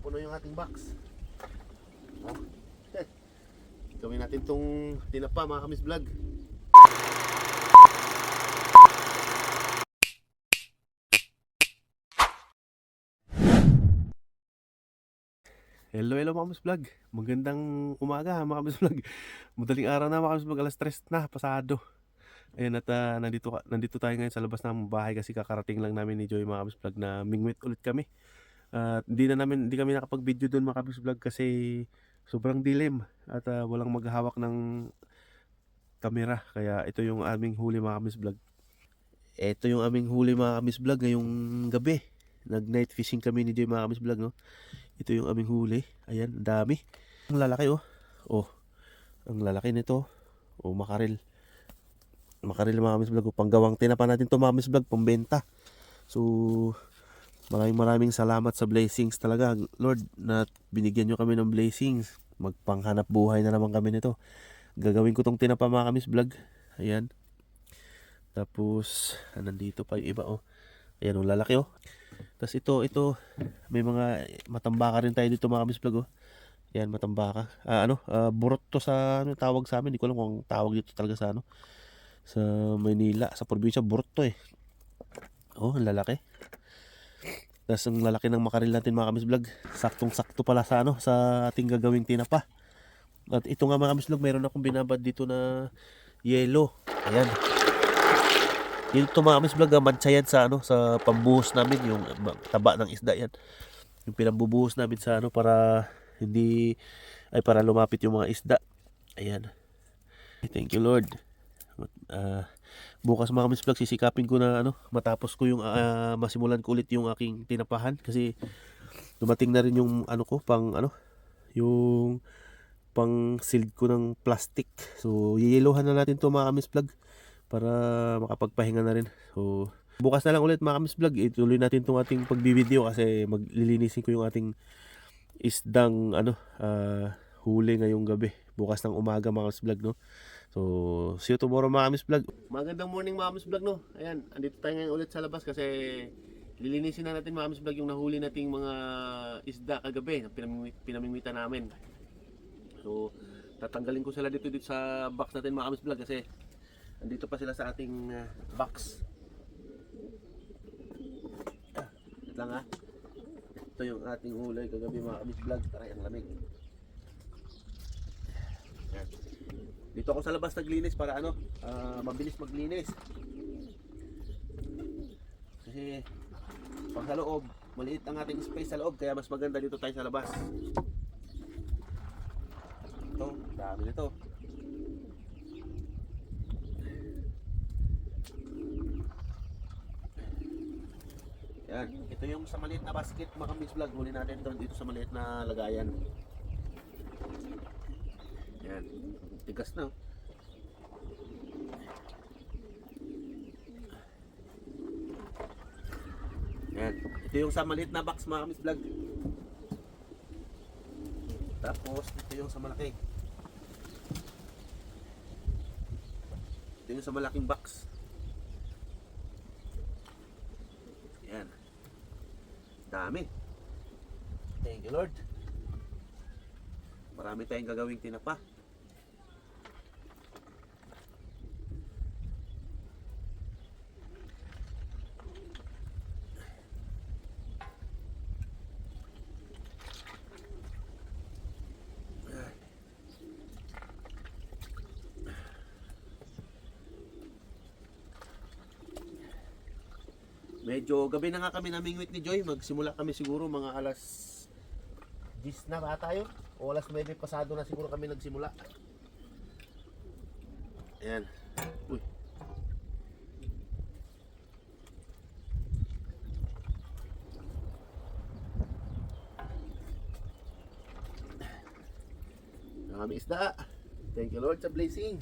Punong-puno yung ating box. Oh. Gawin natin tong tinapa mga kamis vlog. Hello, hello mga kamis vlog. Magandang umaga mga kamis vlog. Madaling araw na mga kamis vlog. Alas 3 na, pasado. Ayan at ah, nandito, nandito tayo ngayon sa labas ng bahay kasi kakarating lang namin ni Joy mga kamis vlog na mingwit ulit kami. At hindi na namin, hindi kami nakapag-video doon mga kamis vlog kasi sobrang dilim at ah, walang maghahawak ng kamera. Kaya ito yung aming huli mga kamis vlog. Ito yung aming huli mga kamis vlog ngayong gabi. Nag night fishing kami ni Joy mga kamis vlog no. Ito yung aming huli. Ayan, dami. Ang lalaki oh. Oh. Ang lalaki nito. Oh, makaril. Makaril mga kamis vlog. oh. Panggawang tinapa natin to mga kamis vlog. Pambenta. So, maraming maraming salamat sa blessings talaga. Lord, na binigyan nyo kami ng blessings. Magpanghanap buhay na naman kami nito. Gagawin ko tong tinapa mga kamis vlog. Ayan. Tapos, ah, nandito pa yung iba oh. Ayan, oh, lalaki oh. Tapos ito, ito, may mga matambaka rin tayo dito mga kamis vlog oh. Yan, matambaka. Ah, ano, ah, burot to sa ano tawag sa amin. Hindi ko alam kung tawag dito talaga sa ano. Sa Manila, sa probinsya, burot to eh. Oh, lalaki. Tapos ang lalaki ng makaril natin mga kamis vlog. Saktong-sakto pala sa ano, sa ating gagawing tinapa. At ito nga mga kamis vlog, meron akong binabad dito na yellow. Ayan. Yung ito mga kamis vlog, ah, mantsa yan sa ano, sa pambuhos namin, yung taba ng isda yan. Yung pinambubuhos namin sa ano para hindi ay para lumapit yung mga isda. Ayan. Thank you Lord. Ah, bukas mga kamis vlog sisikapin ko na ano matapos ko yung ah, masimulan ko ulit yung aking tinapahan kasi dumating na rin yung ano ko pang ano yung pang sealed ko ng plastic. So yiyelohan na natin to mga kamis vlog para makapagpahinga na rin. So bukas na lang ulit mga kamis vlog ituloy natin tong ating pagbibideo kasi maglilinisin ko yung ating isdang ano ah, huli ngayong gabi bukas ng umaga mga vlog no so see you tomorrow mga kamis vlog. Magandang morning mga kamis vlog no? Ayan andito tayo ngayon ulit sa labas kasi lilinisin na natin mga kamis vlog yung nahuli nating mga isda kagabi na pinamimit, pinamimitan namin. So tatanggalin ko sila dito dito sa box natin mga kamis vlog kasi andito pa sila sa ating ah, box. Ah, lang ha ito yung ating huli kagabi mga kamis vlog. Taray ang lamig Yan. Dito ako sa labas naglinis para ano ah, mabilis maglinis kasi pag sa loob maliit ang ating space sa loob kaya mas maganda dito tayo sa labas ito dami nito Yan. Ito yung sa maliit na basket mga kamis vlog. Huli natin doon dito sa maliit na lagayan. Yan. Tigas na. oh. Yan. Ito yung sa maliit na box mga kamis vlog. Tapos ito yung sa malaki. Ito yung sa malaking box. Yan. Dami. Thank you Lord. Marami tayong gagawing tinapa. Medyo gabi na nga kami namingwit ni Joy. Magsimula kami siguro mga alas 10 na ba tayo? O alas 9 pasado na siguro kami nagsimula. Ayan. Uy. Marami isda. Thank you Lord sa blessing.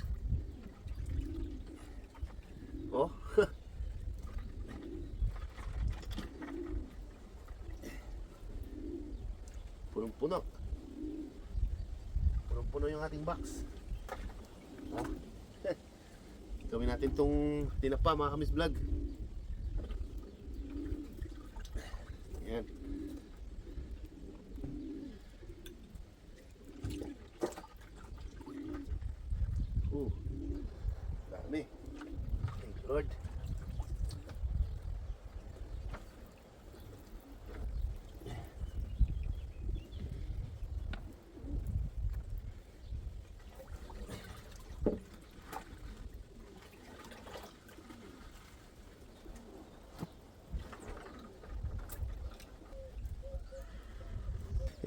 Oh. Punong-puno. Punong-puno yung ating box. Oh. Gawin natin tong tinapa mga kamis vlog. Ayan.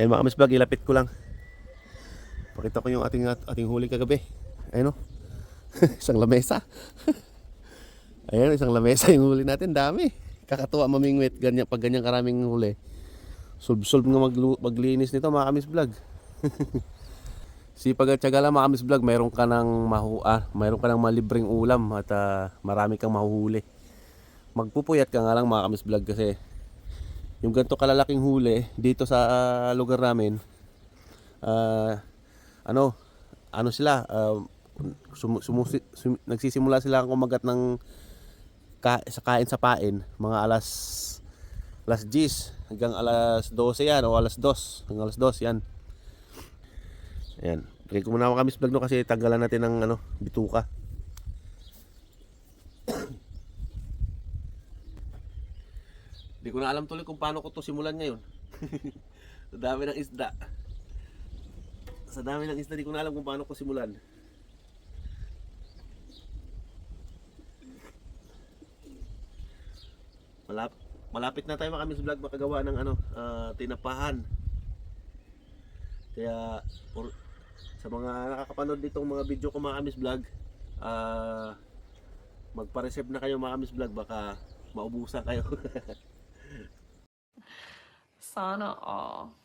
Ayan mga kamis vlog, ilapit ko lang. Pakita ko yung ating ating huli kagabi. Ayun o. isang lamesa. Ayan, isang lamesa yung huli natin. Dami. Kakatuwa mamingwit. Ganyan, pag ganyan karaming huli. Solve-solve nga maglu- maglinis nito mga kamis vlog. Sipag at tiyaga lang mga kamis vlog, mayroon ka ng mahu ah, mayroon ka ng malibreng ulam at ah, marami kang mahuhuli. Magpupuyat ka nga lang mga kamis vlog kasi yung ganito kalalaking huli dito sa ah, lugar namin ah, ano ano sila ah, sumu- sumusi- sum- nagsisimula sila kumagat ng ka- sa kain sa pain mga alas alas 10 hanggang alas 12 yan o alas 2 hanggang alas 2 yan Ayan. Bigay ko muna ako kami vlog no kasi tanggalan natin ng ano, bituka. Hindi ko na alam tuloy kung paano ko to simulan ngayon. Sa dami ng isda. Sa dami ng isda, di ko na alam kung paano ko simulan. Malap malapit na tayo makamis vlog makagawa ng ano, ah, tinapahan. Kaya or, sa mga nakakapanood ditong mga video ko mga kamis vlog, ah magpa-receive na kayo mga vlog baka maubusan kayo. Sana all.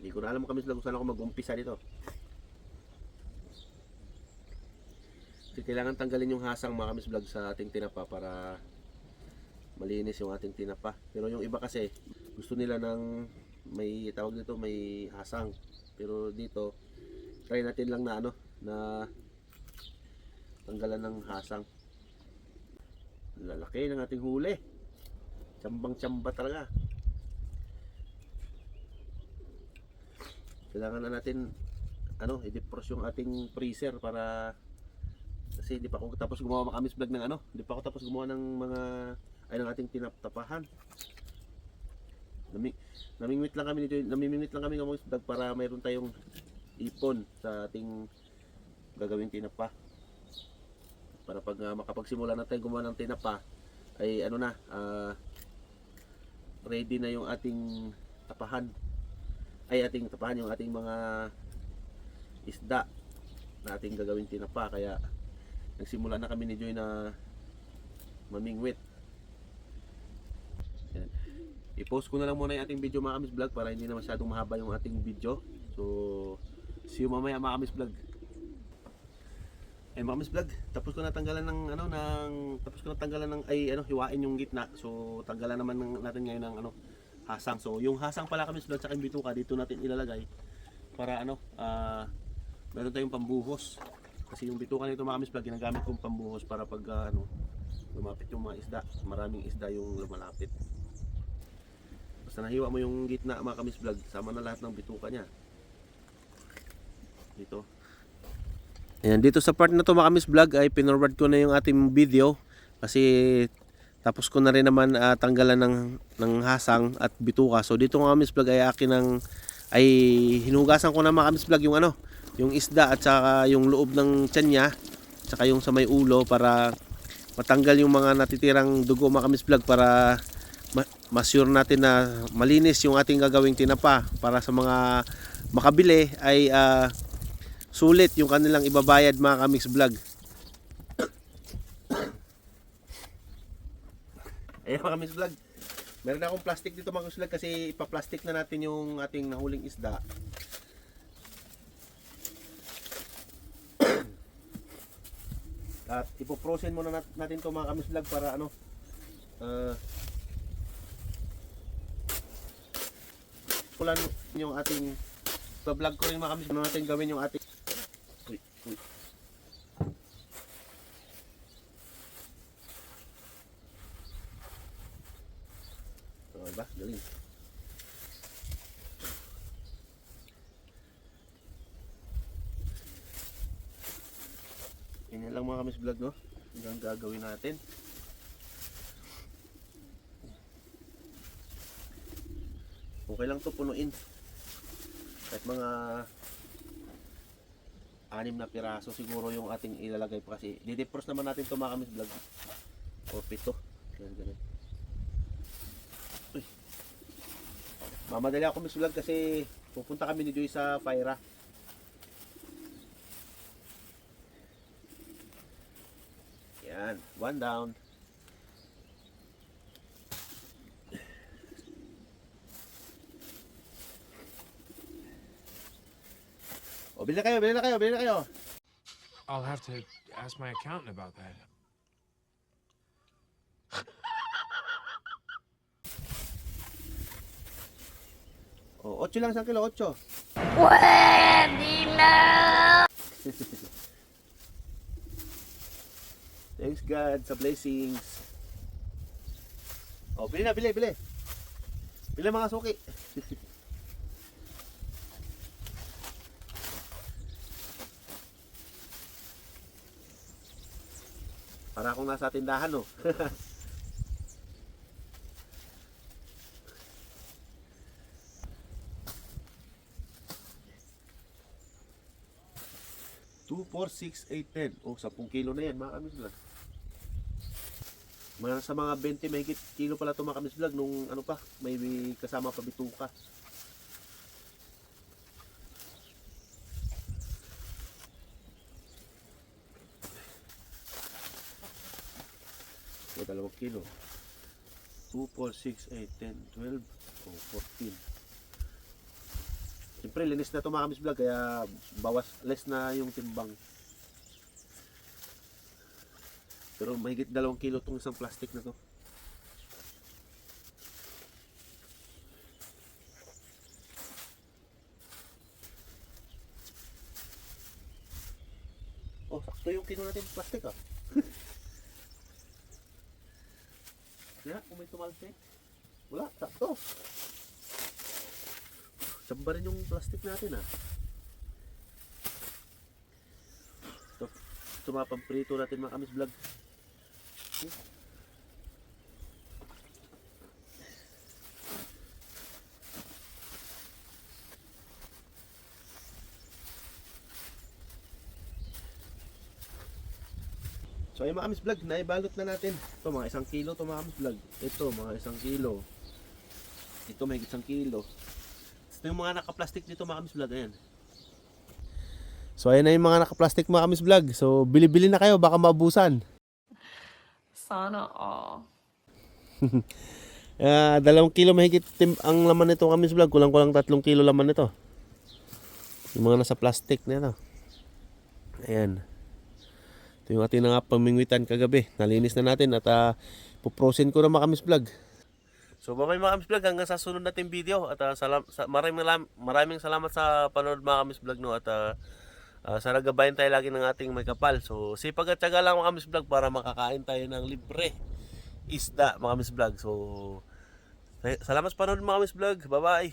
Hindi ko na alam mga kamis vlog kung saan ako mag-umpisa dito. Kailangan tanggalin yung hasang mga kamis vlog sa ating tinapa para malinis yung ating tinapa. Pero yung iba kasi gusto nila ng may tawag dito may hasang. Pero dito try natin lang na ano na tanggalan ng hasang. Lalaki ng ating huli. Tsambang-tsamba talaga. Kailangan na natin ano, i-defrost yung ating freezer para kasi hindi pa ako tapos gumawa makamis vlog ng ano, hindi pa ako tapos gumawa ng mga ay ng ating tinaptapahan. Nami, namimit lang kami nito, namimit lang kami ng mga vlog para mayroon tayong ipon sa ating gagawing tinapa. Para pag uh, makapagsimula na tayo gumawa ng tinapa ay ano na, ah, ready na yung ating tapahan ay ating tapahan yung ating mga isda na ating gagawin tinapa kaya nagsimula na kami ni Joy na mamingwit. I-post ko na lang muna yung ating video mga kamis vlog para hindi na masyadong mahaba yung ating video so see you mamaya mga kamis vlog ay mga kamis vlog tapos ko na tanggalan ng ano ng tapos ko na tanggalan ng ay ano hiwain yung gitna so tanggalan naman ng, natin ngayon ng ano hasang. So, yung hasang pala kami vlog sa bituka dito natin ilalagay para ano, ah meron tayong pambuhos. Kasi yung bituka nito mga vlog ginagamit kong pambuhos para pag ah, ano, lumapit yung mga isda. Maraming isda yung lumalapit. Basta nahiwa mo yung gitna mga kamis vlog, sama na lahat ng bituka niya. Dito. Ayan, dito sa part na to mga kamis vlog ay pinorward ko na yung ating video kasi tapos ko na rin naman ah, tanggalan ng, ng hasang at bituka. So dito nga Miss Vlog ay akin ng ay hinugasan ko na mga Miss Vlog yung ano, yung isda at saka yung loob ng tiyan niya, saka yung sa may ulo para matanggal yung mga natitirang dugo mga Miss Vlog para ma-sure natin na malinis yung ating gagawing tinapa para sa mga makabili ay ah, sulit yung kanilang ibabayad mga kamix vlog. Ayan mga kamix vlog. Meron akong plastic dito mga kamix vlog kasi ipa-plastic na natin yung ating nahuling isda. At ipoprosen muna nat- natin to mga kamix vlog para ano ah pulan yung ating pa-vlog ko rin mga kamix ano natin gawin yung ating uy, uy. So, diba? Galing. Lang mga kamis vlog no. Yan ang gagawin natin. Okay lang to punuin. Kahit mga anim na piraso siguro yung ating ilalagay pa kasi didepros naman natin ito mga kamis vlog. O pito. Ganun, ganun. Uy. Mamadali ako miss vlog kasi pupunta kami ni Joy sa Fyra. Yan, one down. Bili na kayo, bili na kayo, bili na kayo. I'll have to ask my accountant about that. O, 8 lang sa kilo, 8. Thanks God sa blessings. O, bili na, bili, bili. Bili mga suki. Para akong nasa tindahan, no? Two, four, six, eight, ten. Oh, 10 kilo na yan, mga kamis vlog. Mga sa mga 20 may kilo pala ito mga kamis vlog nung ano pa, may kasama pa bituka. Dalawang kilo. 2, 4, 6, 8, 10, 12, oh, 14. Siyempre, linis na ito mga vlog, kaya bawas, less na yung timbang. Pero mahigit dalawang kilo itong isang plastic na to. Oh, sakto yung kilo natin plastic ah. Kaya, kung may tumalsik. Wala, sakto. Samba rin yung plastic natin ah. Ito, ito mga pamprito natin mga kamis vlog. So ay mga kamis vlog, naibalot na natin. Ito mga isang kilo to mga kamis vlog. Ito mga isang kilo. Ito may isang kilo. Ito yung mga naka-plastic dito mga kamis vlog. Ayan. So ayan na yung mga naka-plastic mga kamis vlog. So bili-bili na kayo baka maubusan. Sana all. Ah, dalawang kilo mahigit tim- ang laman nito kamis vlog. Kulang-kulang tatlong kilo laman nito. Yung mga nasa plastic na ito. Ayan. Ito yung ating nga pamingwitan kagabi. Nalinis na natin at uh, puprosin ko na mga kamis vlog. So bye mga kamis vlog hanggang sa sunod nating video at ah, salam, sa, maraming, maraming salamat sa panood mga kamis vlog no at uh, uh, sana gabayan tayo lagi ng ating may kapal. So sipag at tiyaga lang mga kamis vlog para makakain tayo ng libre isda mga kamis vlog. So sa- salamat sa panood mga kamis vlog. Bye bye.